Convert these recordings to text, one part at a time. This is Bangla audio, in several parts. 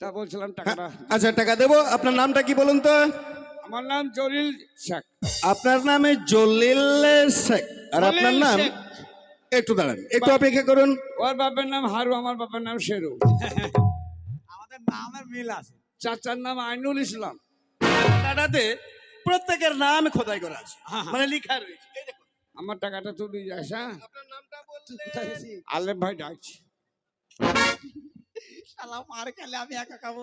তা বলছিলাম টাকাটা আচ্ছা টাকা দেবো। আপনার নামটা কি বলুন তো? আমার নাম জলিল শেখ। আপনার নামে জলিল শেখ। আর আপনার নাম? একটু দাঁড়ান একটু অপেক্ষা করুন। ওর বাপের নাম হারু আমার বাপের নাম শেরু। আমাদের নামের মিল আছে। চাচার নাম আইনুল ইসলাম। টাটাতে প্রত্যেকের নাম খোদাই করা আছে। মানে লেখা রয়েছে। আমার টাকাটা তুলে যাস হ্যাঁ? আলেম ভাই ডাকছি। শালা মার খেলে আমি একা খাব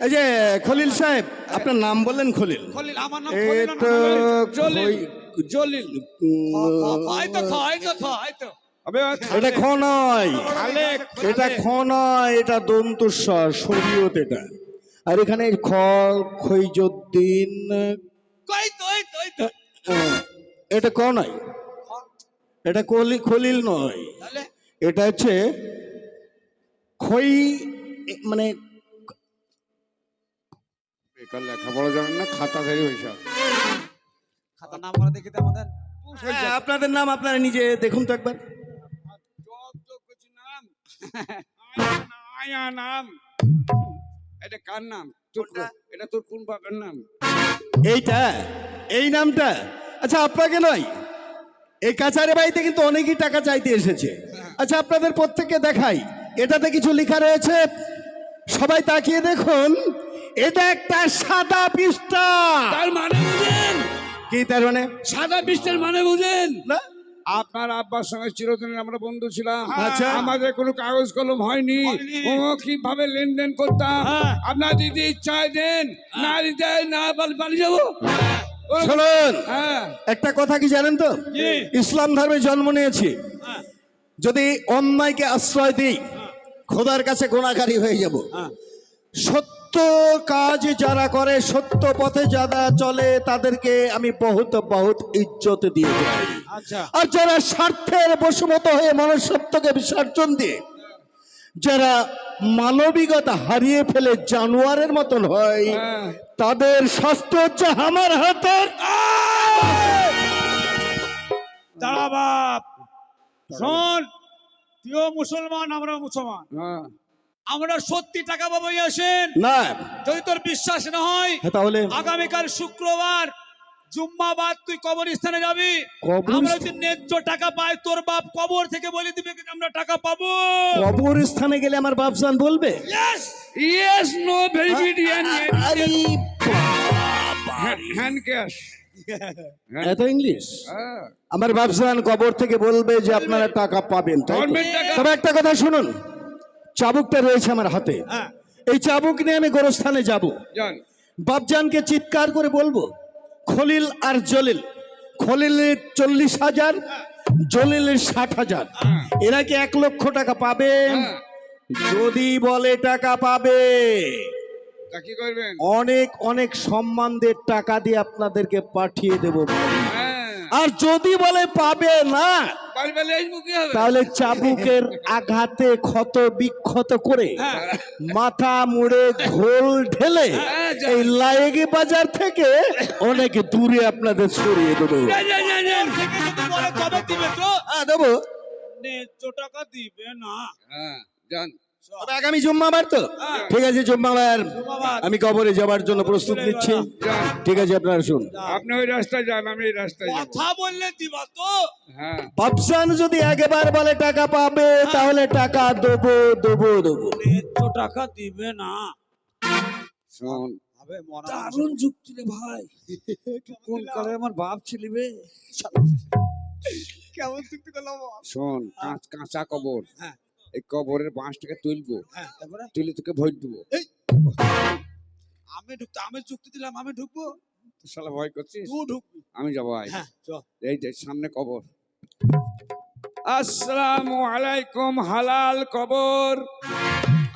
এই যে খলিল সাহেব আপনার নাম বললেন খলিল। খলিল আমার নাম এই খলিল না, তো জলিল খাই তো খাই তো খাই তো। আবে এটা খ নয়। খালেক এটা খ নয় এটা দন্তুস্বর শরীয়ত এটা। আর এখানে খ খৈজুদ্দিন। কই তো এই তো এই তো। আহ, এটা ক নয়। এটা কলি খলিল নয়। তাহলে? এটা হচ্ছে খই এ, মানে বেকার লেখাপড়া জানেন না খাতা ধরে হয়েছে খাতা নাম করে দেখি আমাদের। হ্যাঁ, আপনাদের নাম আপনারা নিজে দেখুন তো একবার। নাম আয়া নাম। এটা কার নাম? এটা তোর কোন বাপের নাম? এইটা? এই নামটা? আচ্ছা আপনাকে নয়। এই কাছারি বাড়িতে কিন্তু অনেকেই টাকা চাইতে এসেছে। আচ্ছা আপনাদের প্রত্যেককে দেখাই। এটাতে কিছু লেখা রয়েছে? সবাই তাকিয়ে দেখুন এটা একটা সাদা পৃষ্ঠা। তার মানে বুঝেন কি তার মানে? সাদা পৃষ্ঠের মানে বুঝেন না। আপনার আব্বার সঙ্গে চিরদিনের আমরা বন্ধু ছিলাম। আচ্ছা। আমাদের কোনো কাগজ কলম হয়নি। ও কীভাবে লেনদেন করতাম? হ্যাঁ। আপনার দিদি ইচ্ছায় দেন। না দিতে না বাড়ি যাব। শুনুন। হ্যাঁ। একটা কথা কি জানেন তো? ইসলাম ধর্মে জন্ম নিয়েছি। হ্যাঁ। যদি অন্যায়কে আশ্রয় দিই খোদার কাছে গোনাকারী হয়ে যাব। হ্যাঁ। সত্য কাজ যারা করে সত্য পথে যারা চলে তাদেরকে আমি বহুত বহুত ইজ্জত দিয়ে যাই। আচ্ছা। আর যারা স্বার্থের বশমত হয়ে মনুষ্যত্বকে বিসর্জন দিয়ে যারা মানবিকতা হারিয়ে ফেলে জানোয়ারের মতন হয় হ্যাঁ। তাদের শাস্তি হচ্ছে আমার হাতের। দাঁড়া বাপ। শোন। তুইও মুসলমান আমরাও মুসলমান। হ্যাঁ। আমরা সত্যি টাকা পাবো আসেন না। যদি তোর বিশ্বাস না হয় হ্যাঁ, তাহলে আগামীকাল শুক্রবার জুম্মাবাদ তুই কবরস্থানে যাবি। আমরা যদি ন্যায্য টাকা পাই তোর বাপ কবর থেকে বলে দিবে আমরা টাকা পাবো। কবরস্থানে গেলে আমার বাপজান বলবে? Yes! Yes no very good আরে হ্যান্ড ক্যাশ। এত ইংলিশ হ্যাঁ। আমার বাপজান কবর থেকে বলবে যে আপনারা টাকা পাবেন তবে একটা কথা শুনুন চাবুকটা রয়েছে আমার হাতে। হ্যাঁ। এই চাবুক নিয়ে আমি গোরস্থানে যাব। জান বাপজানকে চিৎকার করে বলব খলিল আর জলিল খলিলের চল্লিশ হাজার জলিলের ষাট হাজার। এরা কি এক লক্ষ টাকা পাবে হ্যাঁ। যদি বলে টাকা পাবে। কি করবেন? অনেক অনেক সম্মানদের টাকা দিয়ে আপনাদেরকে পাঠিয়ে দেব। হ্যাঁ। আর যদি বলে পাবে না তাহলে চাবুকের আঘাতে ক্ষত বিক্ষত করে হ্যাঁ। মাথা মুড়ে ঘোল ঢেলে হ্যাঁ, এই লায়েগি বাজার থেকে অনেক দূরে আপনাদের সরিয়ে দেবো। দিবে তো হ্যাঁ দেবো। ন্যায্য টাকা দিবে না। হ্যাঁ তবে আগামী জুম্মাবার তো? ঠিক আছে জুম্মাবার। আমি কবরে যাবার জন্য প্রস্তুত নিচ্ছি। ঠিক আছে আপনারা শুন আপনি ওই রাস্তায় যান আমি এই রাস্তায় যাব। কথা বললে দিবা তো হ্যাঁ। বাপসান যদি একবার বলে টাকা পাবে তাহলে টাকা দেবো দেবো দেবো। ন্যায্য টাকা দিবে না। শোন। দারুণ যুক্তি রে ভাই। কোন কালে আমার বাপ ছিলি বে? কেমন চুক্তি করলাম? শোন কাঁচা কবর। হ্যাঁ। এই কবরের বাঁশটাকে তুলবো। হ্যাঁ তারপরে? তুলে তোকে ভোট দেবো। আমি ঢুকতে আমি যুক্তি দিলাম আমি ঢুকবো। শালা ভয় করছিস? তুই ঢুকবি। আমি যাব আয়। হ্যাঁ এই যে সামনে কবর। আসসালামু আলাইকুম হালাল কবর।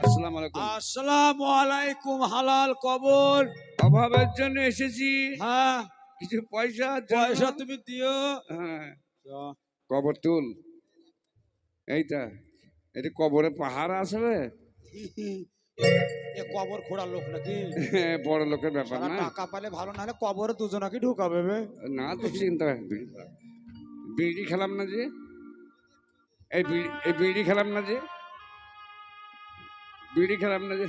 আসসালামু আলাইকুম। আসসালামু আলাইকুম হালাল কবর। অভাবের জন্য এসেছি। হ্যাঁ। কিছু পয়সা পয়সা তুমি দিও। হ্যাঁ। কবর তুল। এইটা। এটা কবরে পাহাড় আসবে এ কবর খোঁড়ার লোক নাকি? বড় লোকের ব্যাপার না। টাকা পালে ভালো না হলে কবরে দুজনাকে ঢুকাবে না তো চিন্তা বিড়ি খেলাম না যে? এই বিড়ি এই বিড়ি খেলাম না যে? বিড়ি খেলাম না যে?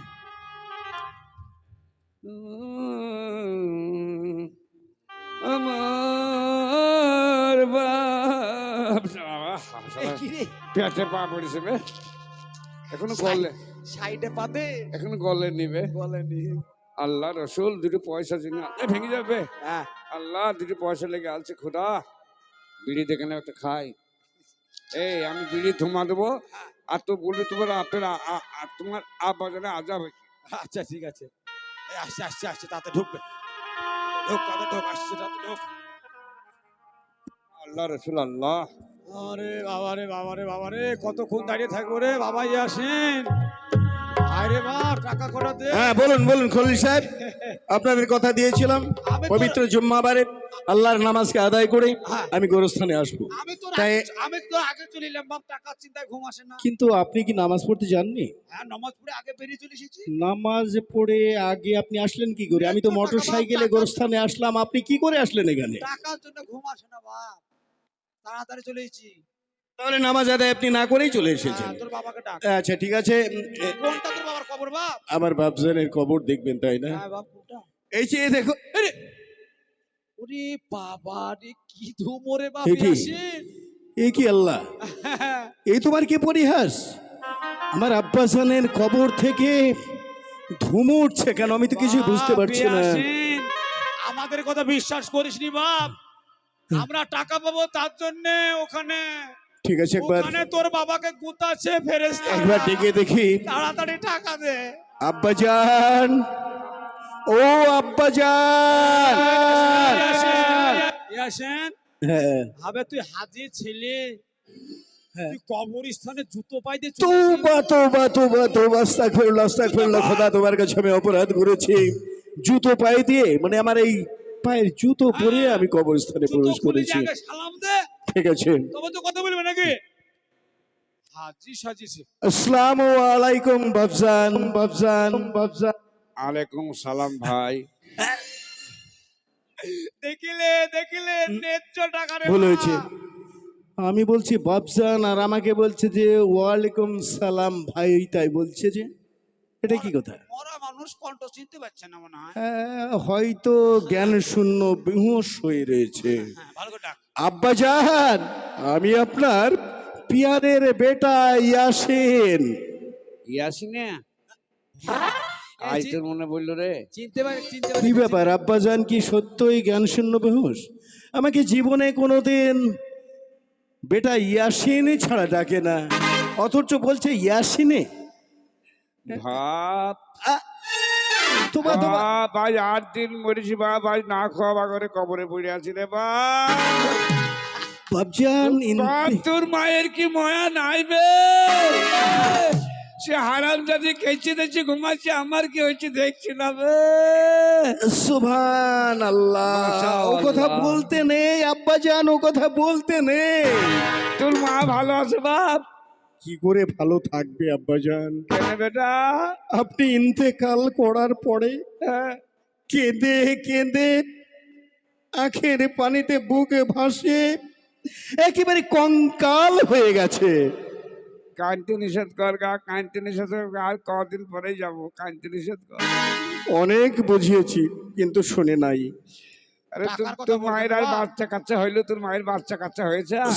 পেটে পা পড়েছে বে। এখনও গলে। সাইডে পাতে এখনও গলে নিবে বলেনি আল্লাহ রসুল দুটো পয়সা জন্য ভেঙে যাবে। হ্যাঁ। আল্লাহ দুটো পয়সা লেগে আলছে খোদা। বিড়ি দেখে না একটা খাই। এই আমি বিড়ি থুমা দেবো। আর তো বলে তোমার আপনার আ- আ- আ- তোমার আবাজনে আজাব হয়েছে। আচ্ছা ঠিক আছে। আসছে আসছে আসছে তাতে ঢুকবে। ঢোক তাতে ঢোক আসছে তাতে ঢোক। আল্লাহ রসুল আল্লাহ। আরে বাবা রে বাবা রে বাবা রে কতক্ষণ দাঁড়িয়ে থাকব রে? বাবাই আসেন। আরে বা টাকা কটা দে? হ্যাঁ বলুন বলুন খলিল সাহেব। আপনাদের কথা দিয়েছিলাম। আমি পবিত্র জুম্মাবারে আল্লাহর নামাজকে আদায় করে হ্যাঁ। আমি গোরস্থানে আসব। তাই- আমি তো আগে চলে এলাম বাপ টাকার চিন্তায় ঘুম আসে না। কিন্তু আপনি কি নামাজ পড়তে যাননি? হ্যাঁ নমাজ পড়ে আগে বেরিয়ে চলে এসেছি। নামাজ পড়ে আগে আপনি আসলেন কি করে? আমি তো মোটর সাইকেলে গোরস্থানে আসলাম আপনি কি করে আসলেন এখানে? টাকার জন্য ঘুম আসে না বাপ। তাড়াতাড়ি চলে এসেছি। তাহলে নামাজ আদায় আপনি না করেই চলে এসেছেন। হ্যাঁ, তোর বাবাকে ডাক। আচ্ছা ঠিক আছে। কোনটা তোর বাবার খবর বাপ? আমার বাপজানের কবর দেখবেন তাই না? হ্যাঁ বাপ কোনটা? এই যে দেখো আরে, ওরে বাবা রে কি ধুমরে বাপ এ কি? আসেন এ কি আল্লাহ? এই তোমার কি পরিহাস? আমার আব্বাসানের কবর থেকে ধুমো উঠছে কেন? আমি তো কিছু বুঝতে পারছি না। আমাদের কথা বিশ্বাস করিসনি বাপ। আমরা টাকা পাবো তার জন্য ওখানে। ঠিক আছে একবার ওখানে তোর বাবাকে গুতাচ্ছে ফেরেস্তা একবার ডেকে দেখি। তাড়াতাড়ি টাকা দে। আব্বাজান ও আব্বাজান ইয়াসেন হ্যাঁ। তুই হাজি ছেলে। হ্যাঁ। জুতো পায়ে দিয়ে মানে আমার এই পায়ের জুতো পরে আমি কবরস্থানে প্রবেশ করেছি। ঠিক আছে। তো কথা বলবে নাকি? হাজি সাজিছে আসসালামু আলাইকুম বাবজান বাবজান বাবজান আলাইকুম সালাম ভাই। দেখিলে দেখিলে টাকা ভুল হয়েছে। আমি বলছি বাবজান আর আমাকে বলছে যে ওয়ালাইকুম সালাম ভাই তাই বলছে যে। এটা কি কথা? মরা মানুষ কণ্ঠ চিনতে পারছে না মনে হয়। হ্যাঁ, হয়তো জ্ঞান শূন্য বেহুশ হয়ে রয়েছে। হ্যাঁ ভালো করে ডাক। আব্বাজান আমি আপনার পিয়ারের বেটা ইয়াসিন। ইয়াসিনে? আজ তোর মনে বলল রে। চিনতে পারে চিনতে কি ব্যাপার আব্বাজান কি সত্যই জ্ঞান শূন্য বেহুশ আমাকে জীবনে কোনোদিন বেটা ইয়াসিনে ছাড়া ডাকে না। অথচ বলছে ইয়াসিনে। ভাত। তোমা তোমা। বাপ আজ আট দিন মরেছি বাপ আজ না খাওয়া করে কবরে পড়ে আছি রে বাপ তোর মায়ের কি ময়া নাই বে? সে হারাম জাতি খেয়েছে দেখছি ঘুমাচ্ছে আমার কি হয়েছে দেখছি না বে? সুভান আল্লাহ ও কথা বলতে নেই আব্বাজান ও কথা বলতে নেই। তোর মা ভালো আছে বাপ? কি করে ভালো থাকবে আব্বাজান? কেন বেটা আপনি ইন্তেকাল করার পরে হ্যাঁ, কেঁদে কেঁদে আখের পানিতে বুকে ভাসে একেবারে কঙ্কাল হয়ে গেছে। কানতে নিষেধ কর গা কানতে নিষেধ আর কদিন পরেই যাব কানতে নিষেধ কর। অনেক বুঝিয়েছি কিন্তু শুনে নাই। আরে তোর তোর মায়ের আর বাচ্চা কাচ্চা হইল তোর মায়ের বাচ্চা কাচ্চা হয়েছে আর?